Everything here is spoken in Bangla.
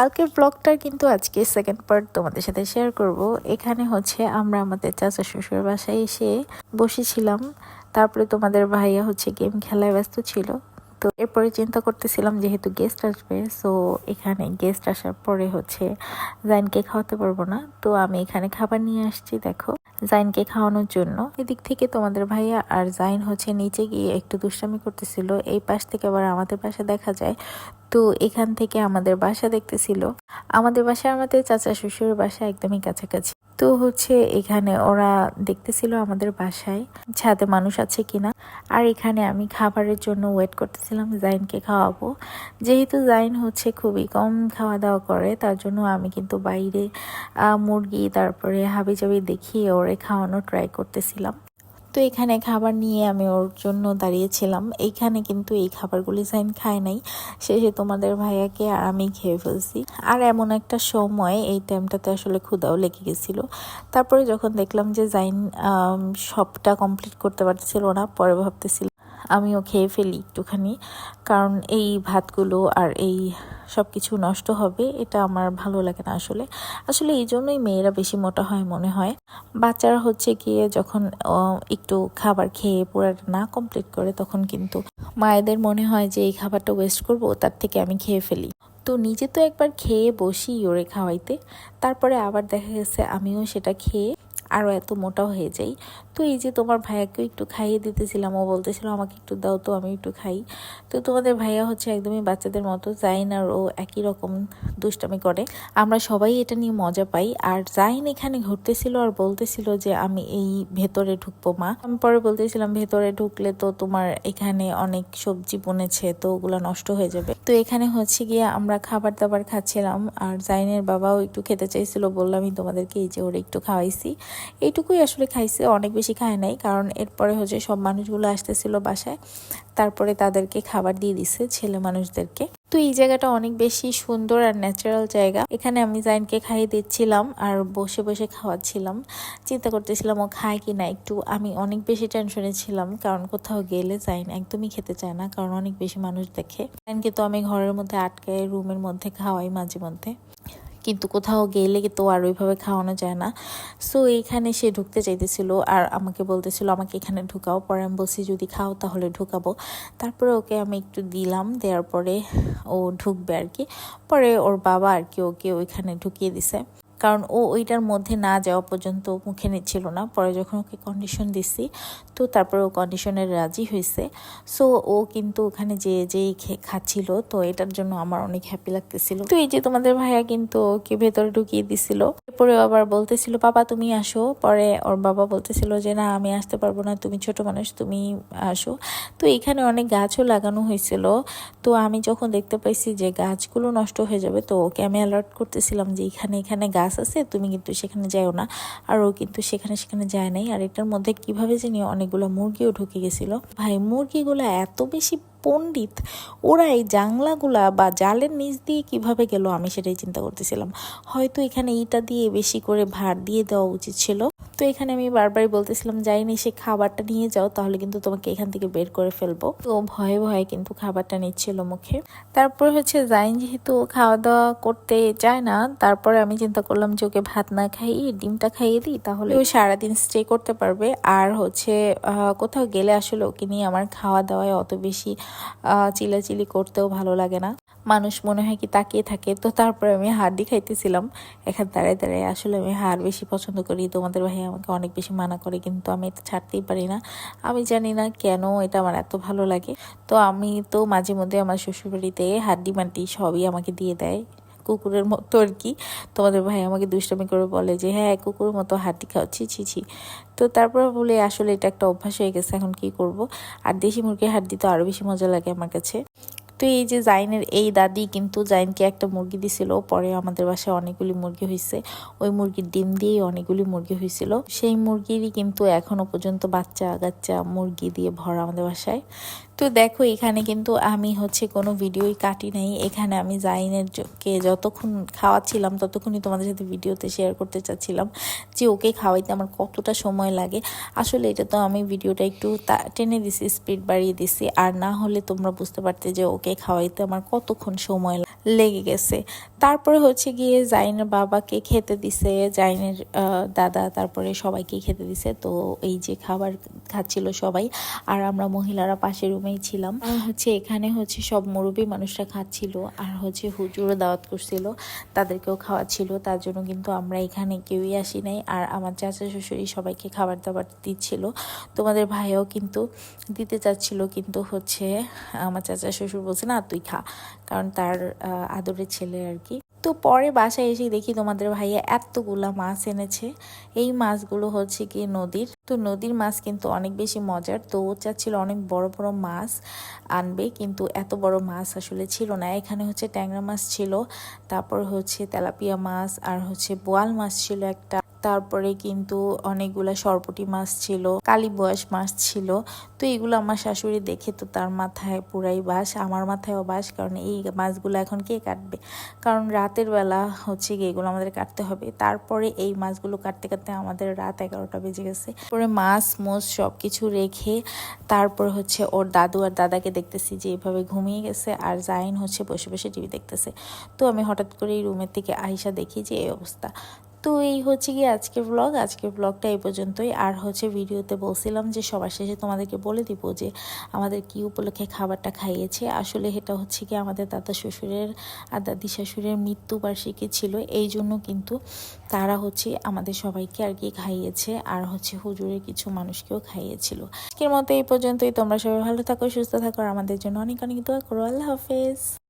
কালকের ব্লগটার কিন্তু আজকে সেকেন্ড পার্ট তোমাদের সাথে শেয়ার করব। এখানে হচ্ছে আমরা আমাদের চাচা শ্বশুর বাসায় এসে বসেছিলাম। তারপরে তোমাদের ভাইয়া হচ্ছে গেম খেলায় ব্যস্ত ছিল। তো এরপরে চিন্তা করতেছিলাম যেহেতু গেস্ট আসবে সো এখানে গেস্ট আসার পরে হচ্ছে জাইনকে খাওয়াতে পারব না। তো আমি এখানে খাবার নিয়ে আসছি, দেখো, জাইনকে খাওয়ানোর জন্য। এদিক থেকে তোমাদের ভাইয়া আর জাইন হচ্ছে নিচে গিয়ে একটু দুষ্টামি করতেছিল। এই পাশ থেকে আবার আমাদের পাশে দেখা যায়। তো এখান থেকে আমাদের বাসা দেখতেছিল। আমাদের বাসা আমাদের চাচা শ্বশুরের বাসা একদমই কাছাকাছি। তো হচ্ছে এখানে ওরা দেখতেছিল আমাদের বাসায় ছাদে মানুষ আছে কিনা। আর এখানে আমি খাবারের জন্য ওয়েট করতেছিলাম, জাইনকে খাওয়াবো। যেহেতু জাইন হচ্ছে খুবই কম খাওয়া দাওয়া করে, তার জন্য আমি কিন্তু বাইরে মুরগি, তারপরে হাবিজাবি দেখিয়ে ওরে খাওয়ানো ট্রাই করতেছিলাম। তো এখানে খাবার নিয়ে আমি ওর জন্য দাঁড়িয়েছিলাম। এইখানে কিন্তু এই খাবারগুলি সাইন খায় নাই। শেষে তোমাদের ভাইয়াকে আর আমি খেয়ে ফেলছি। আর এমন একটা সময় এই টাইমটাতে আসলে ক্ষুদাও লেগে গেছিল। তারপরে যখন দেখলাম যে জাইন সবটা কমপ্লিট করতে পারছিল না, পরে ভাবতেছিল আমিও খেয়ে ফেলি একটুখানি। কারণ এই ভাতগুলো আর এই সব কিছু নষ্ট হবে, এটা আমার ভালো লাগে না আসলে। আসলে এই জন্যই মেয়েরা বেশি মোটা হয় মনে হয়। বাচ্চারা হচ্ছে গিয়ে যখন একটু খাবার খেয়ে পুরাটা না কমপ্লিট করে, তখন কিন্তু মায়েদের মনে হয় যে এই খাবারটা ওয়েস্ট করব, তার থেকে আমি খেয়ে ফেলি। তো নিজে তো একবার খেয়ে বসি ওরে খাওয়াইতে। তারপরে আবার দেখা গেছে আমিও সেটা খেয়ে আরও এত মোটা হয়ে যাই। তো এই যে তোমার ভাইয়াকেও একটু খাইয়ে দিতেছিলাম, ও বলতেছিল, আমাকে একটু দাও তো, আমি একটু খাই। তো তোমাদের ভাইয়া হচ্ছে একদমই বাচ্চাদের মতো জাইন আর ও একই রকম দুষ্টামি করে। আমরা সবাই এটা নিয়ে মজা পাই। আর জাইন এখানে ঘুরতেছিল আর বলতেছিল যে, আমি এই ভেতরে ঢুকবো, মা। আমি পরে বলতেছিলাম, ভেতরে ঢুকলে তো তোমার এখানে অনেক সবজি বনেছে, তো ওগুলো নষ্ট হয়ে যাবে। তো এখানে হচ্ছে গিয়ে আমরা খাবার দাবার খাচ্ছিলাম আর জাইনের বাবাও একটু খেতে চাইছিল বললামই তোমাদেরকে এই যে ওরা একটু খাওয়াইছি। এইটুকুই আসলে খাইছে, অনেক বেশি খায় নাই, কারণ এরপরে হচ্ছে সব মানুষগুলো আসতেছিল বাসায়। তারপরে তাদেরকে খাবার দিয়ে দিছে ছেলে মানুষদেরকে। তো এই জায়গাটা অনেক বেশি সুন্দর আর ন্যাচারাল জায়গা। এখানে আমি জাইনকে খাইয়ে দিচ্ছিলাম আর বসে বসে খাওয়াচ্ছিলাম। চিন্তা করতেছিলাম ও খায় কি না একটু। আমি অনেক বেশি টেনশনে ছিলাম, কারণ কোথাও গেলে জাইন একদমই খেতে চায় না, কারণ অনেক বেশি মানুষ দেখে। জাইনকে তো আমি ঘরের মধ্যে আটকায় রুমের মধ্যে খাওয়াই মাঝে মধ্যে। কিন্তু কোথাও গেলে তো আর ওইভাবে খাওয়ানো যায় না। সো এইখানে সে ঢুকতে চাইতেছিল আর আমাকে বলতেছিল, আমাকে এখানে ঢুকাও। পরে আমি বলছি, যদি খাও তাহলে ঢুকাবো। তারপরে ওকে আমি একটু দিলাম, দেওয়ার পরে ও ঢুকবে আর কি। পরে ওর বাবা আর কি ওকে ওইখানে ঢুকিয়ে দিছে। কারণ ও ওইটার মধ্যে না যাওয়া পর্যন্ত মুখে নিচ্ছিল না। পরে যখন ওকে কন্ডিশন দিছি, তো তারপরে ও কন্ডিশনের রাজি হয়েছে সো ও কিন্তু ওখানে যে যেই খাচ্ছিল, তো এটার জন্য আমার অনেক হ্যাপি লাগতেছিল। তো এই যে তোমাদের ভাইয়া কিন্তু ওকে ভেতরে ঢুকিয়ে দিছিল। এরপরে আবার বলতেছিল বাবা তুমি আসো। পরে ওর বাবা বলতেছিল যে, না, আমি আসতে পারব না। তুমি ছোট মানুষ, তুমি আসো। তো এখানে অনেক গাছও লাগানো হয়েছিল তো আমি যখন দেখতে পাইছি যে গাছগুলো নষ্ট হয়ে যাবে, তো ওকে আমি অ্যালার্ট করতেছিলাম যে, এখানে এখানে গাছ আছে, তুমি কিন্তু সেখানে যাও না। আর ও কিন্তু সেখানে সেখানে যায় নাই। আর এটার মধ্যে কীভাবে জানি অনেকগুলো মুরগিও ঢুকে গেছিল। ভাই, মুরগিগুলো এত বেশি পণ্ডিত, ওরা এই জাংলাগুলা বা জালের নিচ দিয়ে কীভাবে গেল আমি সেটাই চিন্তা করতেছিলাম। হয়তো এখানে ইটা দিয়ে বেশি করে ভার দিয়ে দেওয়া উচিত ছিল। তো এখানে আমি বারবারই বলতেছিলাম যাইনি সে খাবারটা নিয়ে যাও, তাহলে কিন্তু তোমাকে এখান থেকে বের করে ফেলব। তো ভয়ে ভয়ে কিন্তু খাবারটা নিচ্ছিল মুখে। তারপর হচ্ছে, জাইন যেহেতু খাওয়া দাওয়া করতে চায় না, তারপরে আমি চিন্তা করলাম যে ওকে ভাত না খাইয়ে, ডিমটা খাইয়ে দিই, তাহলে ও সারাদিন স্টে করতে পারবে। আর হচ্ছে কোথাও গেলে আসলে ওকে নিয়ে আমার খাওয়া দাওয়ায় অত বেশি চিলাচিলি করতেও ভালো লাগে না। মানুষ মনে হয় কি তাকিয়ে থাকে। তো তারপরে আমি হাড্ডি খাইতেছিলাম। এখান দাঁড়ায় দাঁড়ায় আসলে আমি হাড় বেশি পছন্দ করি। তোমাদের ভাই আমাকে অনেক বেশি মানা করে, কিন্তু আমি এটা ছাড়তেই পারি না। আমি জানি না কেন এটা আমার এত ভালো লাগে। তো আমি তো মাঝে মধ্যে আমার শ্বশুরবাড়িতে হাড্ডি মাটি সবই আমাকে দিয়ে দেয়। কুকুরের মতো আর কি। তোমাদের ভাই আমাকে দুষ্টামি করে বলে যে হ্যাঁ কুকুরের মতো হাড্ডি খাওয়াচ্ছি ছি ছি ছি। তো তারপর বলে, আসলে এটা একটা অভ্যাস হয়ে গেছে, এখন কি করব? আর দেশি মুরগির হাড্ডি তো আরও বেশি মজা লাগে আমার কাছে। তো এই যে জাইনের, এই দাদি কিন্তু জাইনকে একটা মুরগি দিছিল, পরে আমাদের বাসায় অনেকগুলি মুরগি হয়েছে ওই মুরগির ডিম দিয়েই অনেকগুলি মুরগি হয়েছিল সেই মুরগিরই কিন্তু এখনও পর্যন্ত বাচ্চা কাচ্চা মুরগি দিয়ে ভরা আমাদের বাসায়। তো দেখো, এখানে কিন্তু আমি হচ্ছে কোনো ভিডিওই কাটি নাই। এখানে আমি জাইনের কে যতক্ষণ খাওয়াচ্ছিলাম, ততক্ষণই তোমাদের সাথে ভিডিওতে শেয়ার করতে চাচ্ছিলাম যে ওকে খাওয়াইতে আমার কতটা সময় লাগে। আসলে এটা তো আমি ভিডিওটা একটু টেনে দিছি স্পিড বাড়িয়ে দিছি। আর না হলে তোমরা বুঝতে পারতে যে ওকে খাওয়াইতে আমার কতক্ষণ সময় লেগে গেছে। তারপরে হচ্ছে গিয়ে জাইনের বাবাকে খেতে দিছে, জাইনের দাদা তারপরে সবাইকে খেতে দিছে। তো এই যে খাবার খাচ্ছিল সবাই, আর আমরা মহিলারা পাশের রুমেই ছিলাম। আর হচ্ছে এখানে হচ্ছে সব মুরব্বী মানুষরা খাচ্ছিল আর হচ্ছে হুজুরও দাওয়াত করছিল তাদেরকেও খাওয়াচ্ছিল। তার জন্য কিন্তু আমরা এখানে কেউই আসি নাই আর আমার চাচা শ্বশুরই সবাইকে খাবার দাবার দিচ্ছিল। তোমাদের ভাইও কিন্তু দিতে চাচ্ছিল কিন্তু হচ্ছে আমার চাচা শ্বশুর বলছে না তুই খা। কারণ তার আদরের ছেলে আর কি। তো পরে বাসায় এসে দেখি তোমাদের ভাইয়া এতগুলা মাছ এনেছে। এই মাছগুলো হচ্ছে কি নদীর। তো নদীর মাছ কিন্তু অনেক বেশি মজার। তো ও চাচ্ছিল অনেক বড় বড় মাছ আনবে, কিন্তু এত বড় মাছ আসলে ছিল না। এখানে হচ্ছে ট্যাংরা মাছ ছিল, তারপর হচ্ছে তেলাপিয়া মাছ, আর হচ্ছে বোয়াল মাছ ছিল একটা। তারপরে কিন্তু অনেকগুলা সরপটি মাছ ছিল কালীবয়স মাছ ছিল। তো এগুলো আমার শাশুড়ি দেখে তো তার মাথায় পুরাই বাস, আমার মাথায়ও বাস, কারণ এই মাছগুলো এখন কে কাটবে? কারণ রাতের বেলা হচ্ছে গিয়ে এগুলো আমাদের কাটতে হবে। তারপরে এই মাছগুলো কাটতে কাটতে আমাদের রাত এগারোটা বেজে গেছে। পরে মাছ, মোষ সব কিছু রেখে তারপর হচ্ছে ওর দাদু আর দাদাকে দেখতেছি যে এইভাবে ঘুমিয়ে গেছে আর জাইন হচ্ছে বসে বসে টিভি দেখতেছে। তো আমি হঠাৎ করে এই রুমের থেকে আহিসা দেখি যে এই অবস্থা। তো এই হচ্ছে গিয়ে আজকের ব্লগ আজকের ব্লগটা এই পর্যন্তই। আর হচ্ছে ভিডিওতে বলছিলাম যে, সবার শেষে তোমাদেরকে বলে দিব যে, আমাদের কি উপলক্ষে খাবারটা খাইয়েছে। আসলে এটা হচ্ছে কি আমাদের দাদা শ্বশুরের আর দাদি শাশুড়ের মৃত্যুবার্ষিকী ছিল। এই জন্য কিন্তু তারা হচ্ছে আমাদের সবাইকে আর কি খাইয়েছে। আর হচ্ছে হুজুরের কিছু মানুষকেও খাইয়েছিল। আজকের মতো এই পর্যন্তই। তোমরা সবাই ভালো থাকো, সুস্থ থাকো। আর আমাদের জন্য অনেক অনেক দোয়া করো। আল্লাহ হাফেজ।